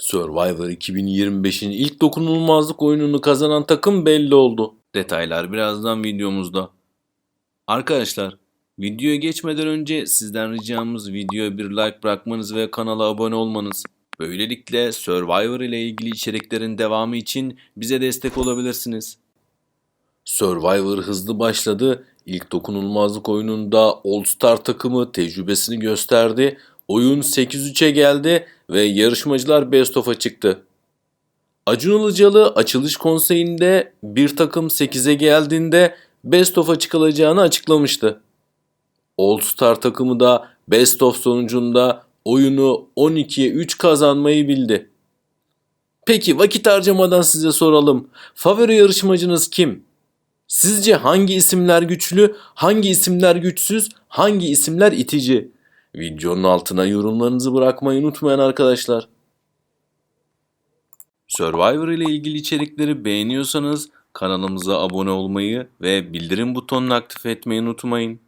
Survivor 2025'in ilk dokunulmazlık oyununu kazanan takım belli oldu. Detaylar birazdan videomuzda. Arkadaşlar, videoya geçmeden önce sizden ricamız videoya bir like bırakmanız ve kanala abone olmanız. Böylelikle Survivor ile ilgili içeriklerin devamı için bize destek olabilirsiniz. Survivor hızlı başladı. İlk dokunulmazlık oyununda All Star takımı tecrübesini gösterdi. Oyun 8-3'e geldi ve yarışmacılar Best of'a çıktı. Acun Ilıcalı açılış konseyinde bir takım 8'e geldiğinde Best of'a çıkılacağını açıklamıştı. All Star takımı da Best of sonucunda oyunu 12'ye 3 kazanmayı bildi. Peki vakit harcamadan size soralım. Favori yarışmacınız kim? Sizce hangi isimler güçlü, hangi isimler güçsüz, hangi isimler itici? Videonun altına yorumlarınızı bırakmayı unutmayın arkadaşlar. Survivor ile ilgili içerikleri beğeniyorsanız kanalımıza abone olmayı ve bildirim butonunu aktif etmeyi unutmayın.